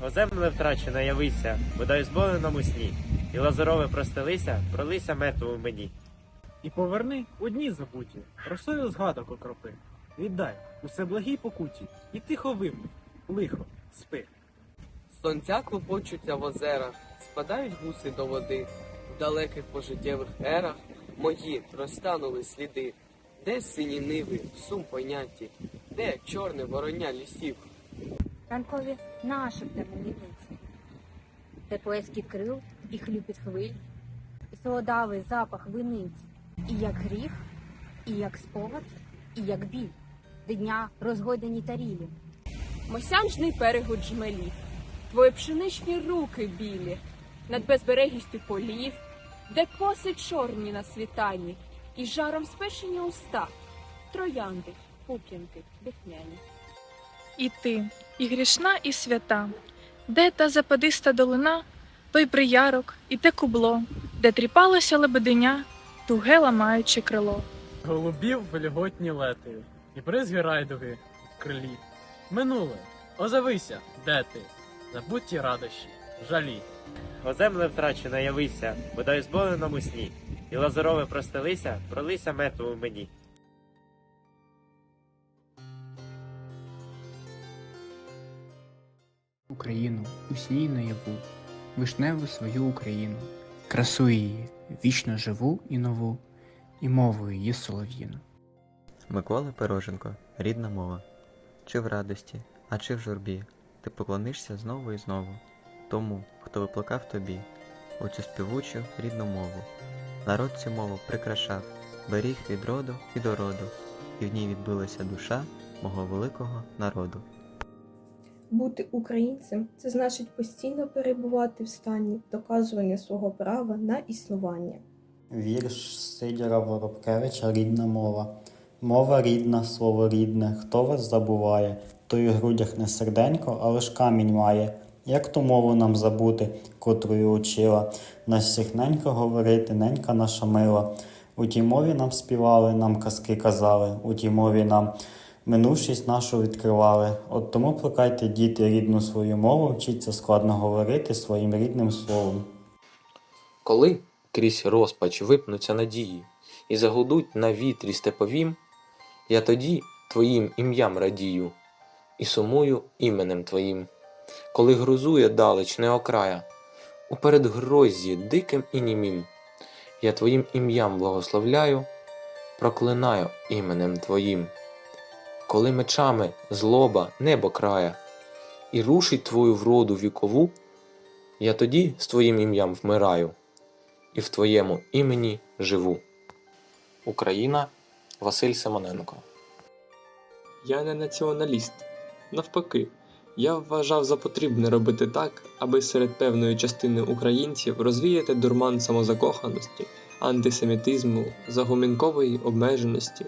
О земле втрачена явися, бодай зболеному сні, і лазурове простелися, пролися мету мені. І поверни у дні забуті, росою згадок окропи. Віддай усе благій покуті, і тихо вимни, лихо, спи. Сонця клопочуться в озерах, спадають гуси до води. В далеких пожиттєвих ерах мої розтанули сліди. Де сині ниви, в сум поняті, де чорне вороння лісів. Ранкові нашептами літниці, де плескіт крил і хлюпіт хвиль, солодавий запах виниць, і як гріх, і як спогад, і як біль, де дня розгойдені тарілі. Мосянжний перегуд жмелів, твої пшеничні руки білі, над безберегістю полів, де коси чорні на світанні, і жаром спешені уста, троянди, пуп'янки, дихняні. І ти, і грішна, і свята, де та западиста долина, той приярок, і те кубло, де тріпалося лебеденя, туге ламаючи крило. Голубів вельготні лети, і бризги райдуги в крилі. Минуле, озовися, де ти? Забудь радощі, жалі. О земле втрачена явися, бодай зболеному сні, і лазурове простелися, пролися мету у мені. Україну у сні й наяву, вишневу свою Україну, красу її, вічно живу і нову, і мову її солов'їну. Микола Пироженко, рідна мова. Чи в радості, а чи в журбі, ти поклонишся знову і знову тому, хто викликав тобі у цю співучу рідну мову. Народ цю мову прикрашав, беріг від роду і до роду, і в ній відбилася душа мого великого народу. Бути українцем це значить постійно перебувати в стані доказування свого права на існування. Вірш Сидіра Воробкевича Рідна мова. Мова рідна, слово рідне, хто вас забуває, той у грудях не серденько, але ж камінь має. Як ту мову нам забути, котрою учила, нас всіх ненька говорити, ненька наша мила. У тій мові нам співали, нам казки казали, у тій мові нам минувшість нашу відкривали. От тому плекайте діти рідну свою мову, вчіться складно говорити своїм рідним словом. Коли крізь розпач випнуться надії і загудуть на вітрі степовім, я тоді твоїм ім'ям радію і сумую іменем твоїм. Коли грузує далеч неокрая, у передгрозі диким і німім, я твоїм ім'ям благословляю, проклинаю іменем твоїм. Коли мечами злоба небо края, і рушить твою вроду вікову, я тоді з твоїм ім'ям вмираю і в твоєму імені живу. Україна Василь Симоненко. Я не націоналіст. Навпаки, я вважав за потрібне робити так, аби серед певної частини українців розвіяти дурман самозакоханості, антисемітизму, загумінкової обмеженості.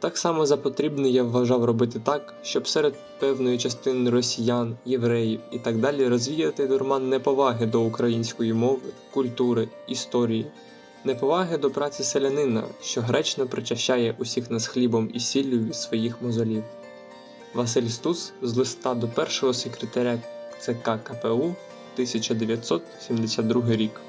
Так само за потрібне я вважав робити так, щоб серед певної частини росіян, євреїв і так далі розвіяти дурман неповаги до української мови, культури, історії, неповаги до праці селянина, що гречно причащає усіх нас хлібом і сіллю від своїх мозолів. Василь Стус з листа до першого секретаря ЦК КПУ 1972 рік.